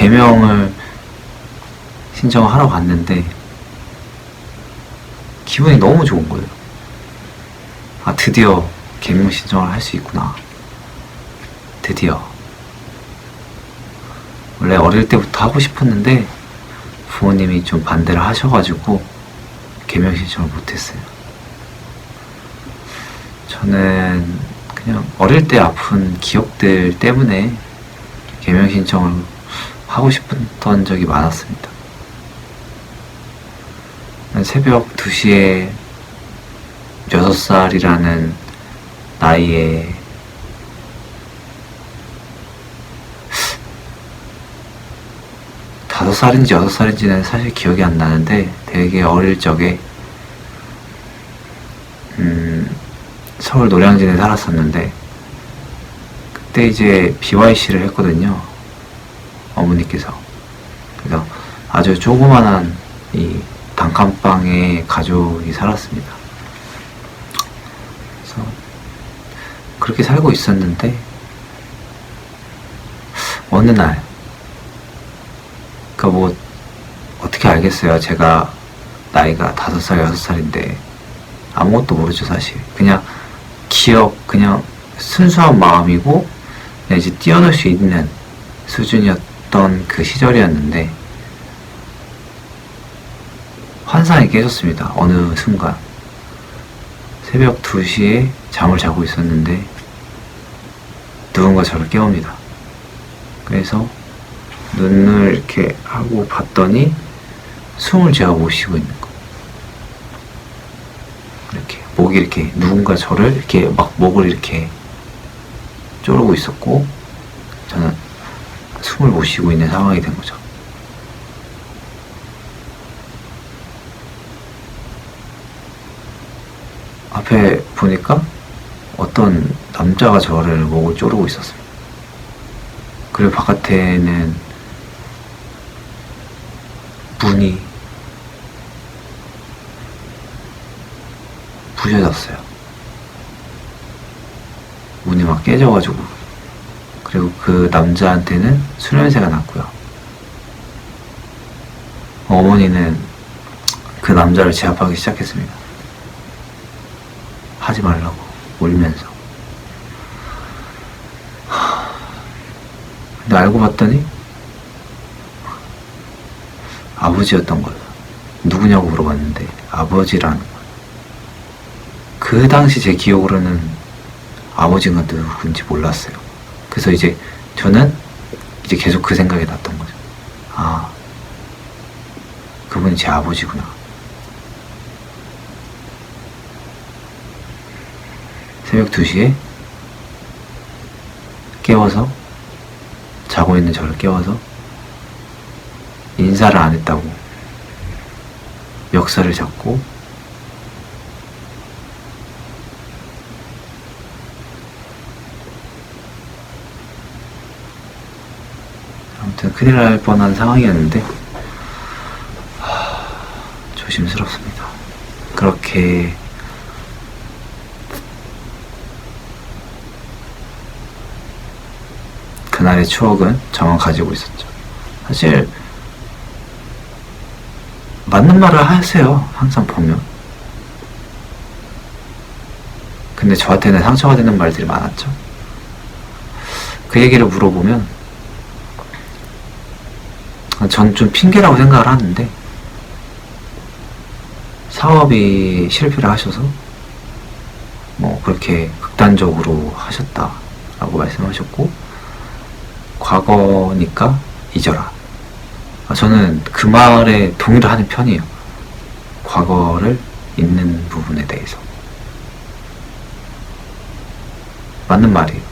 개명을 신청을 하러 갔는데 기분이 너무 좋은 거예요. 아 드디어 개명 신청을 할 수 있구나. 드디어. 원래 어릴 때부터 하고 싶었는데 부모님이 좀 반대를 하셔가지고 개명 신청을 못했어요. 저는 그냥 어릴 때 아픈 기억들 때문에 개명 신청을 하고 싶었던 적이 많았습니다. 새벽 2시에 6살이라는 나이에 다섯 살인지 여섯 살인지는 사실 기억이 안 나는데 되게 어릴 적에 음, 서울 노량진에 살았었는데 그때 이제 BYC를 했거든요 어머니께서 그래서 아주 조그만한 이 단칸방에 가족이 살았습니다 그래서 그렇게 살고 있었는데 어느 날 그러니까 뭐 어떻게 알겠어요. 제가 나이가 다섯 살 여섯 살인데 아무것도 모르죠 사실. 그냥 기억 그냥 순수한 마음이고 이제 뛰어놀 수 있는 수준이었 던 그 시절이었는데 환상이 깨졌습니다. 어느 순간 새벽 2시에 잠을 자고 있었는데 누군가 저를 깨웁니다. 그래서 눈을 이렇게 하고 봤더니 숨을 제가 못 쉬고 있는 거. 이렇게 목이 이렇게 누군가 저를 이렇게 막 목을 이렇게 쪼르고 있었고 저는 숨을 못 쉬고 있는 상황이 된 거죠. 앞에 보니까 어떤 남자가 저를 목을 쪼르고 있었습니다. 그리고 바깥에는 문이 부셔졌어요. 문이 막 깨져가지고 그리고 그 남자한테는 술 냄새가 났고요. 어머니는 그 남자를 제압하기 시작했습니다. 하지 말라고 울면서. 근데 알고 봤더니 아버지였던 거예요. 누구냐고 물어봤는데 아버지라는 거예요. 그 당시 제 기억으로는 아버지가 누군지 몰랐어요. 그래서 이제 저는 이제 계속 그 생각이 났던 거죠. 아, 그분이 제 아버지구나. 새벽 2시에 깨워서 자고 있는 저를 깨워서 인사를 안 했다고 멱살을 잡고 아무튼 큰일 날 뻔한 상황이었는데 하, 조심스럽습니다. 그렇게 그날의 추억은 저만 가지고 있었죠. 사실 맞는 말을 하세요. 항상 보면. 근데 저한테는 상처가 되는 말들이 많았죠. 그 얘기를 물어보면 전 좀 핑계라고 생각을 하는데 사업이 실패를 하셔서 뭐 그렇게 극단적으로 하셨다라고 말씀하셨고 과거니까 잊어라. 아, 저는 그 말에 동의를 하는 편이에요. 과거를 잊는 부분에 대해서. 맞는 말이에요.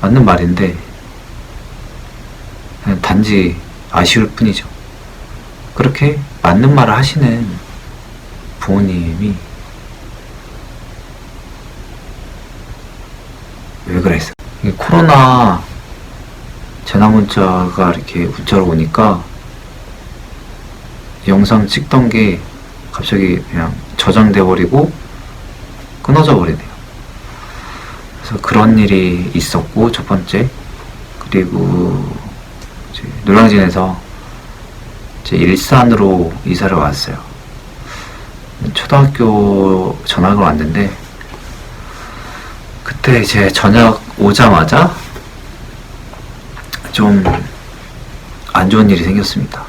맞는 말인데, 단지 아쉬울 뿐이죠. 그렇게 맞는 말을 하시는 부모님이 왜 그랬어요? 코로나 전화 문자가 이렇게 문자로 오니까 영상 찍던 게 갑자기 그냥 저장돼 버리고 끊어져 버리네요. 그래서 그런 일이 있었고 첫 번째 그리고 이제 노량진에서 이제 일산으로 이사를 왔어요. 초등학교 전학을 왔는데 그때 이제 저녁 오자마자 좀 안 좋은 일이 생겼습니다.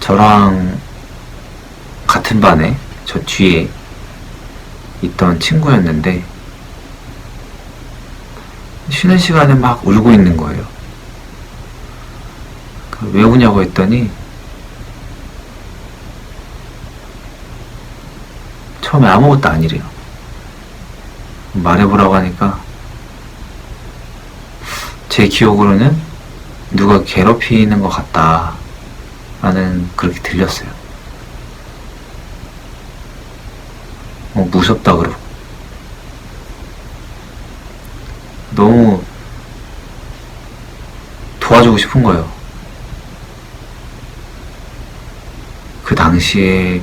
저랑 같은 반에 저 뒤에 있던 친구였는데 쉬는 시간에 막 울고 있는 거예요. 그왜 우냐고 했더니 처음에 아무것도 아니래요. 말해보라고 하니까 제 기억으로는 누가 괴롭히는 것 같다 라는 그렇게 들렸어요. 어, 무섭다 그러고 너무 도와주고 싶은 거예요. 그 당시에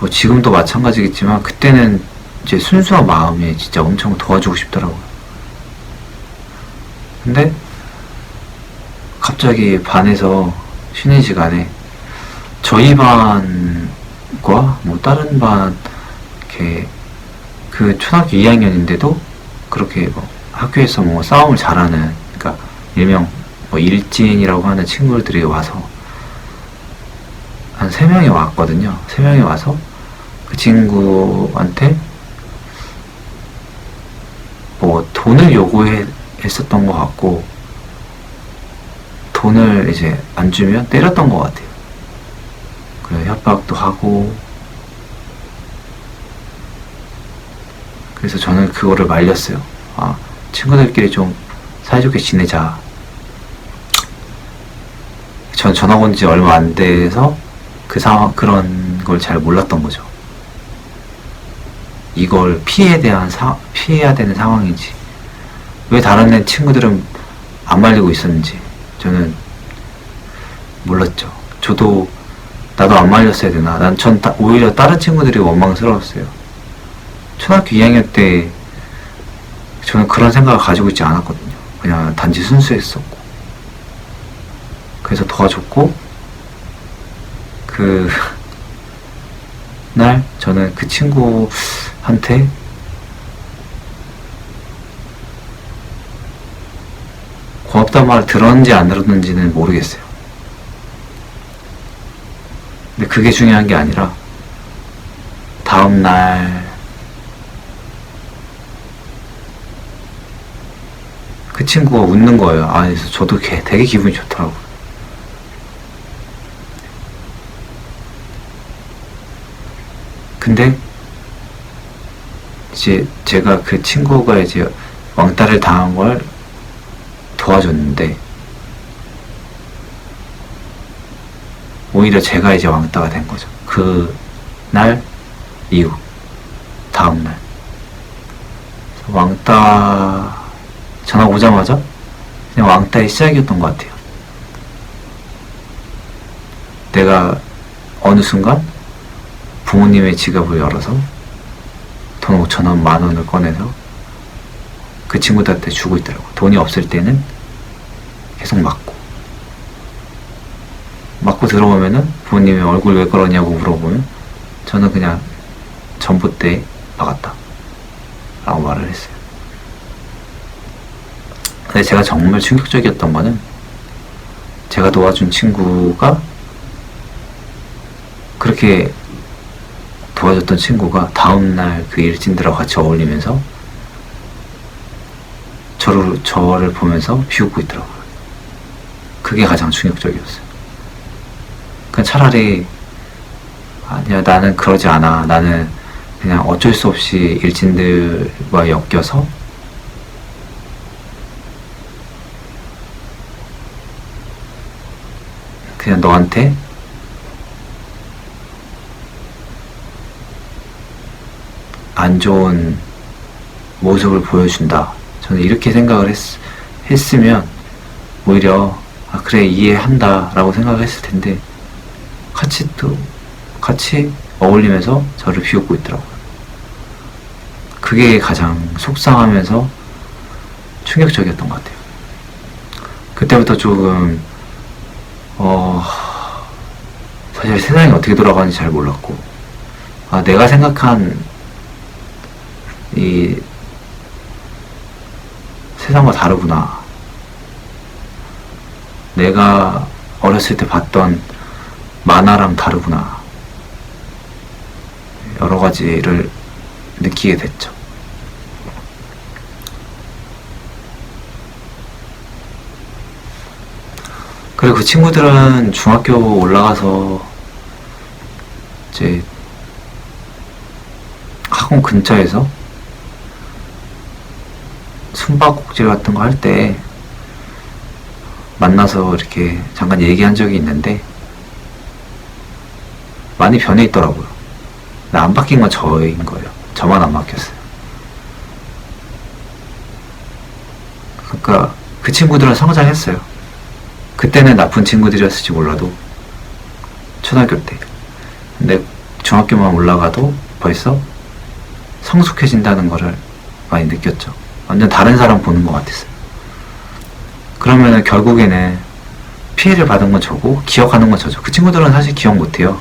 뭐 지금도 마찬가지겠지만 그때는 이제 순수한 마음에 진짜 엄청 도와주고 싶더라고요. 근데 갑자기 반에서 쉬는 시간에 저희 반과 뭐 다른 반 이렇게 그 초등학교 2학년인데도 그렇게 뭐 학교에서 뭐 싸움을 잘하는 그러니까 일명 뭐 일진이라고 하는 친구들이 와서 한 세 명이 왔거든요. 세 명이 와서 그 친구한테 뭐 돈을 요구했었던 것 같고 돈을 이제 안 주면 때렸던 것 같아요. 그래 협박도 하고 그래서 저는 그거를 말렸어요. 아 친구들끼리 좀 사이좋게 지내자. 전 전학 온 지 얼마 안 돼서 그 상황 그런 걸 잘 몰랐던 거죠. 이걸 피해야 대한 사, 피해야 되는 상황인지 왜 다른 애 친구들은 안 말리고 있었는지 저는 몰랐죠. 저도 나도 안 말렸어야 되나. 난 전 오히려 다른 친구들이 원망스러웠어요. 초등학교 2학년 때 저는 그런 생각을 가지고 있지 않았거든요. 그냥 단지 순수했었고. 그래서 도와줬고, 그, 날 저는 그 친구한테 고맙다는 말을 들었는지 안 들었는지는 모르겠어요. 근데 그게 중요한 게 아니라, 다음날, 그 친구가 웃는 거예요. 아, 저도 걔 되게 기분이 좋더라고요. 근데, 이제 제가 그 친구가 이제 왕따를 당한 걸 도와줬는데, 오히려 제가 이제 왕따가 된 거죠. 그 날 이후, 다음 날. 왕따, 전화 오자마자 그냥 왕따의 시작이었던 것 같아요. 내가 어느 순간 부모님의 지갑을 열어서 돈 5천 원, 만 원을 꺼내서 그 친구들한테 주고 있더라고. 돈이 없을 때는 계속 맞고. 맞고 들어오면은 부모님이 얼굴 왜 그러냐고 물어보면 저는 그냥 전봇대에 박았다. 라고 말을 했어요. 근데 제가 정말 충격적이었던 거는 제가 도와준 친구가 그렇게 도와줬던 친구가 다음날 그 일진들하고 같이 어울리면서 저를, 저를 보면서 비웃고 있더라고요. 그게 가장 충격적이었어요. 그냥 차라리 아니야, 나는 그러지 않아. 나는 그냥 어쩔 수 없이 일진들과 엮여서 그냥 너한테 안 좋은 모습을 보여준다. 저는 이렇게 생각을 했, 했으면 오히려 아, 그래 이해한다 라고 생각을 했을 텐데 같이 또 같이 어울리면서 저를 비웃고 있더라고요. 그게 가장 속상하면서 충격적이었던 것 같아요. 그때부터 조금 어 사실 세상이 어떻게 돌아가는지 잘 몰랐고 아 내가 생각한 이 세상과 다르구나. 내가 어렸을 때 봤던 만화랑 다르구나. 여러 가지를 느끼게 됐죠. 그리고 그 친구들은 중학교 올라가서 이제 학원 근처에서 숨바꼭질 같은 거 할 때 만나서 이렇게 잠깐 얘기한 적이 있는데 많이 변해 있더라고요. 안 바뀐 건 저인 거예요. 저만 안 바뀌었어요. 그러니까 그 친구들은 성장했어요. 그때는 나쁜 친구들이었을지 몰라도 초등학교 때. 근데 중학교만 올라가도 벌써 성숙해진다는 거를 많이 느꼈죠. 완전 다른 사람 보는 것 같았어요. 그러면은 결국에는 피해를 받은 건 저고 기억하는 건 저죠. 그 친구들은 사실 기억 못해요.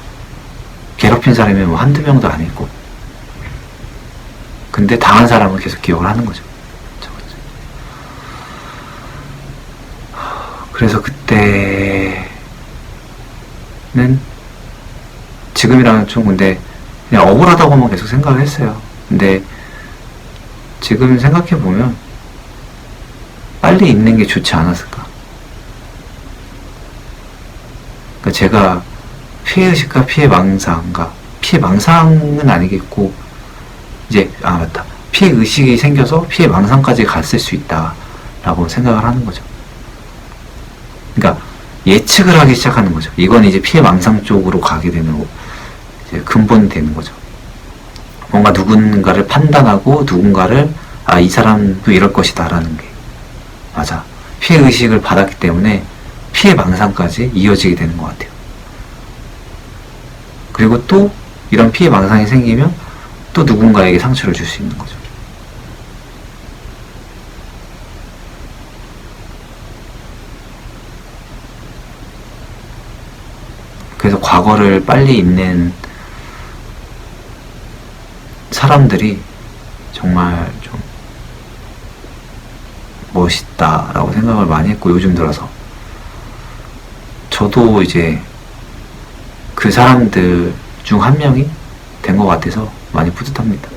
괴롭힌 사람이 뭐 한두 명도 아니고. 근데 당한 사람은 계속 기억을 하는 거죠. 그래서 그때는 지금이랑은 좀 근데 그냥 억울하다고만 계속 생각을 했어요. 근데 지금 생각해 보면 빨리 있는 게 좋지 않았을까. 그러니까 제가 피해 의식과 피해 망상과 피해 망상은 아니겠고 이제 아 맞다 피해 의식이 생겨서 피해 망상까지 갔을 수 있다라고 생각을 하는 거죠. 예측을 하기 시작하는 거죠. 이건 이제 피해 망상 쪽으로 가게 되는 이제 근본이 되는 거죠. 뭔가 누군가를 판단하고 누군가를 아 이 사람도 이럴 것이다라는 게 맞아 피해 의식을 받았기 때문에 피해 망상까지 이어지게 되는 것 같아요. 그리고 또 이런 피해 망상이 생기면 또 누군가에게 상처를 줄 수 있는 거죠. 그래서 과거를 빨리 잊는 사람들이 정말 좀 멋있다라고 생각을 많이 했고 요즘 들어서 저도 이제 그 사람들 중 한 명이 된 것 같아서 많이 뿌듯합니다.